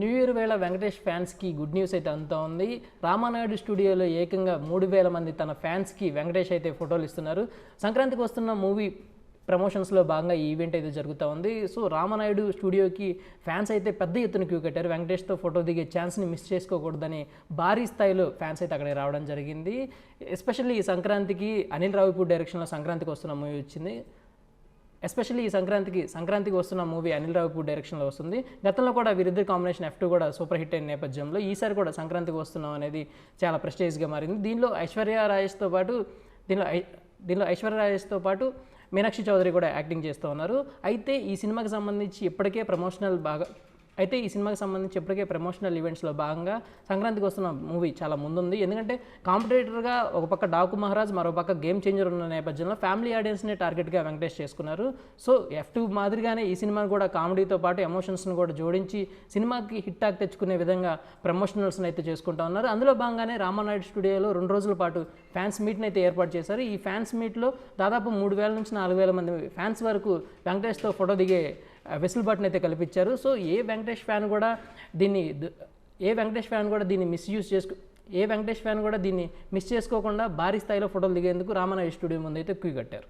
New year వేళ వెంకటేష్ ఫ్యాన్స్కి good news అయితే అంతా ఉంది. రామానాయుడు స్టూడియోలో ఏకంగా మూడు వేల మంది తన ఫ్యాన్స్కి వెంకటేష్ అయితే ఫోటోలు ఇస్తున్నారు. సంక్రాంతికి వస్తున్న మూవీ ప్రమోషన్స్లో భాగంగా ఈ ఈవెంట్ అయితే జరుగుతూ ఉంది. సో రామానాయుడు స్టూడియోకి ఫ్యాన్స్ అయితే పెద్ద ఎత్తున క్యూ కట్టారు. వెంకటేష్తో ఫోటో దిగే ఛాన్స్ని మిస్ చేసుకోకూడదని భారీ స్థాయిలో ఫ్యాన్స్ అయితే అక్కడికి రావడం జరిగింది. ఎస్పెషల్లీ ఈ సంక్రాంతికి అనిల్ రావిపూర్ డైరెక్షన్లో సంక్రాంతికి వస్తున్న మూవీ వచ్చింది. ఎస్పెషల్లీ ఈ సంక్రాంతికి సంక్రాంతికి వస్తున్న మూవీ అనిల్ రావుపూర్ డైరెక్షన్లో వస్తుంది. గతంలో కూడా వీరిద్దరు కాంబినేషన్ ఎఫ్ టూ కూడా సూపర్ హిట్ అయిన నేపథ్యంలో ఈసారి కూడా సంక్రాంతికి వస్తున్నాం అనేది చాలా ప్రెస్టేజ్గా మారింది. దీనిలో ఐశ్వర్య రాజేష్తో పాటు దీనిలో ఐ దీనిలో ఐశ్వర్య రాజేష్తో పాటు మీనాక్షి చౌదరి కూడా యాక్టింగ్ చేస్తూ ఉన్నారు. అయితే ఈ సినిమాకి సంబంధించి ఇప్పటికే ప్రమోషనల్ బాగా అయితే ఈ సినిమాకి సంబంధించి ఇప్పటికే ప్రమోషనల్ ఈవెంట్స్లో భాగంగా సంక్రాంతికి వస్తున్న మూవీ చాలా ముందుంది. ఎందుకంటే కాంపిటేటర్గా ఒక పక్క డాకు మహారాజ్ మరో పక్క గేమ్ చేంజర్ ఉన్న నేపథ్యంలో ఫ్యామిలీ ఆడియన్స్ని టార్గెట్గా వెంకటేష్ చేసుకున్నారు. సో ఎఫ్ టూ మాదిరిగానే ఈ సినిమాని కూడా కామెడీతో పాటు ఎమోషన్స్ని కూడా జోడించి సినిమాకి హిట్ టాక్ తెచ్చుకునే విధంగా ప్రమోషనల్స్ని అయితే చేసుకుంటా ఉన్నారు. అందులో భాగంగానే రామానాయుడు స్టూడియోలో రెండు రోజుల పాటు ఫ్యాన్స్ మీట్ని అయితే ఏర్పాటు చేశారు. ఈ ఫ్యాన్స్ మీట్లో దాదాపు మూడు వేల నుంచి నాలుగు వేల మంది ఫ్యాన్స్ వరకు వెంకటేష్తో ఫోటో దిగే వెసులుబాటును అయితే కల్పించారు. సో ఏ వెంకటేష్ ఫ్యాన్ కూడా దీన్ని ఏ వెంకటేష్ ఫ్యాన్ కూడా దీన్ని మిస్యూజ్ చేసుకు ఏ వెంకటేష్ ఫ్యాన్ కూడా దీన్ని మిస్ చేసుకోకుండా భారీ స్థాయిలో ఫోటోలు దిగేందుకు రామానాయుడు స్టూడియో ముందు అయితే క్యూ కట్టారు.